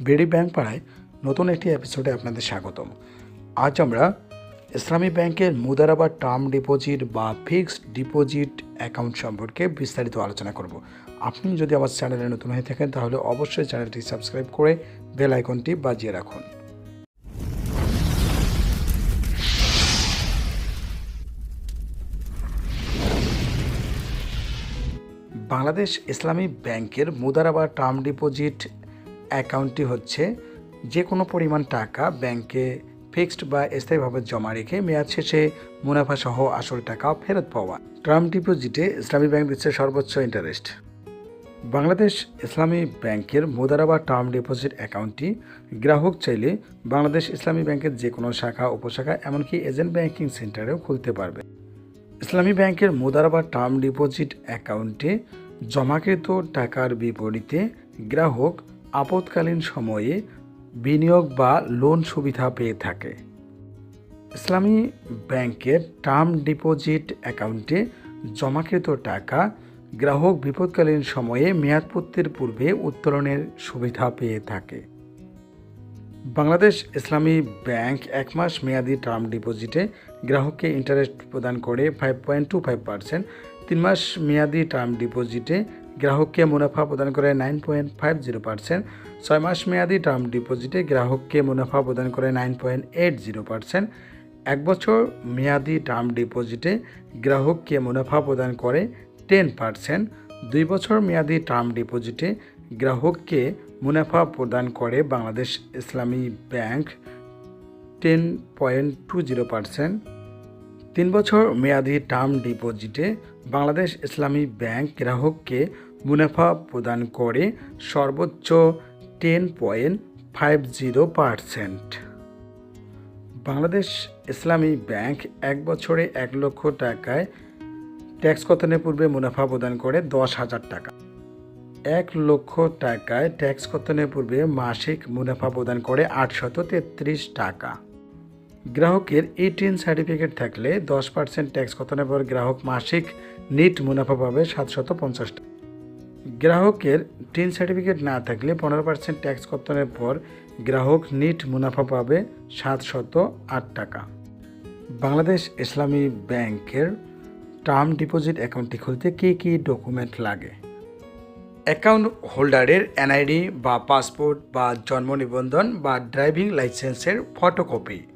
BD bank পাড়ায় নতুন একটি এপিসোডে আপনাদের স্বাগতম। আজ আমরা ইসলামী ব্যাংকের মুদারাবাদ টার্ম ডিপোজিট বা ফিক্সড ডিপোজিট অ্যাকাউন্ট সম্পর্কে বিস্তারিত আলোচনা করব। আপনি যদি আমার চ্যানেলে নতুন হয়ে থাকেন, তাহলে অবশ্যই চ্যানেলটি সাবস্ক্রাইব করে বেল আইকনটি বাজিয়ে রাখুন। বাংলাদেশ ইসলামী ব্যাংকের মুদারা বা টার্ম ডিপোজিট অ্যাকাউন্টটি হচ্ছে যে কোনো পরিমাণ টাকা ব্যাংকে ফিক্সড বা স্থায়ীভাবে জমা রেখে মেয়াদ শেষে মুনাফা সহ আসল টাকা ফেরত পাওয়া। টার্ম ডিপোজিটে ইসলামী ব্যাংক দিচ্ছে সর্বোচ্চ ইন্টারেস্ট। বাংলাদেশ ইসলামী ব্যাংকের মুদারা বা টার্ম ডিপোজিট অ্যাকাউন্টটি গ্রাহক চাইলে বাংলাদেশ ইসলামী ব্যাংকের যে কোনো শাখা, উপশাখা, এমনকি এজেন্ট ব্যাংকিং সেন্টারেও খুলতে পারবে। ইসলামী ব্যাংকের মুদারা বা টার্ম ডিপোজিট অ্যাকাউন্টে জমাকৃত টাকার বিপরীতে গ্রাহক আপৎকালীন সময়ে বিনিয়োগ বা লোন সুবিধা পেয়ে থাকে। ইসলামী ব্যাংকের টার্ম ডিপোজিট অ্যাকাউন্টে জমাকৃত টাকা গ্রাহক বিপদকালীন সময়ে মেয়াদপূর্তির পূর্বে উত্তোলনের সুবিধা পেয়ে থাকে। বাংলাদেশ ইসলামী ব্যাংক এক মাস মেয়াদি টার্ম ডিপোজিটে গ্রাহককে ইন্টারেস্ট প্রদান করে five point two five percent তিন মাস মেয়াদি টার্ম ডিপোজিটে গ্রাহককে মুনাফা প্রদান করে nine point five zero percent. ছয় মাস মেয়াদি টার্ম ডিপোজিটে গ্রাহককে মুনাফা প্রদান করে nine point eight zero percent. এক বছর মেয়াদি টার্ম ডিপোজিটে গ্রাহককে মুনাফা প্রদান করে টেন পার্সেন্ট। দুই বছর মেয়াদি টার্ম ডিপোজিটে গ্রাহককে মুনাফা প্রদান করে Bangladesh Islami bank ten point two zero percent. তিন বছর মেয়াদি টার্ম ডিপোজিটে বাংলাদেশ ইসলামী ব্যাংক গ্রাহককে মুনাফা প্রদান করে সর্বোচ্চ ten point five zero percent. Bangladesh Islami bank এক বছরে এক লক্ষ টাকায় ট্যাক্স কতনের পূর্বে মুনাফা প্রদান করে? দশ হাজার টাকা। এক লক্ষ টাকায় ট্যাক্স কতনের পূর্বে মাসিক মুনাফা প্রদান করে? আটশত তেত্রিশ টাকা। গ্রাহকের এইটিন সার্টিফিকেট থাকলে দশ পার্সেন্ট ট্যাক্স কতনের পর গ্রাহক মাসিক নিট মুনাফা পাবে সাতশত পঞ্চাশ টাকা। গ্রাহকের টিন সার্টিফিকেট না থাকলে পনেরো পার্সেন্ট ট্যাক্স কর্তনের পর গ্রাহক নিট মুনাফা পাবে সাতশত আট টাকা। বাংলাদেশ ইসলামী ব্যাংকের টার্ম ডিপোজিট অ্যাকাউন্টটি খুলতে কী কী ডকুমেন্ট লাগে? অ্যাকাউন্ট হোল্ডারের এনআইডি বা পাসপোর্ট বা জন্ম নিবন্ধন বা ড্রাইভিং লাইসেন্সের ফটোকপি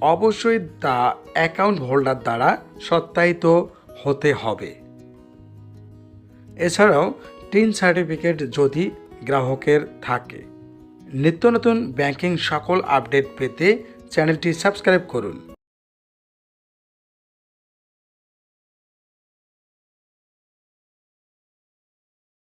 অবশ্যই তা অ্যাকাউন্ট হোল্ডার দ্বারা সত্যায়িত হতে হবে। এছাড়াও, টিন সার্টিফিকেট যদি গ্রাহকের থাকে। নিত্য নতুন ব্যাংকিং সকল আপডেট পেতে চ্যানেলটি সাবস্ক্রাইব করুন।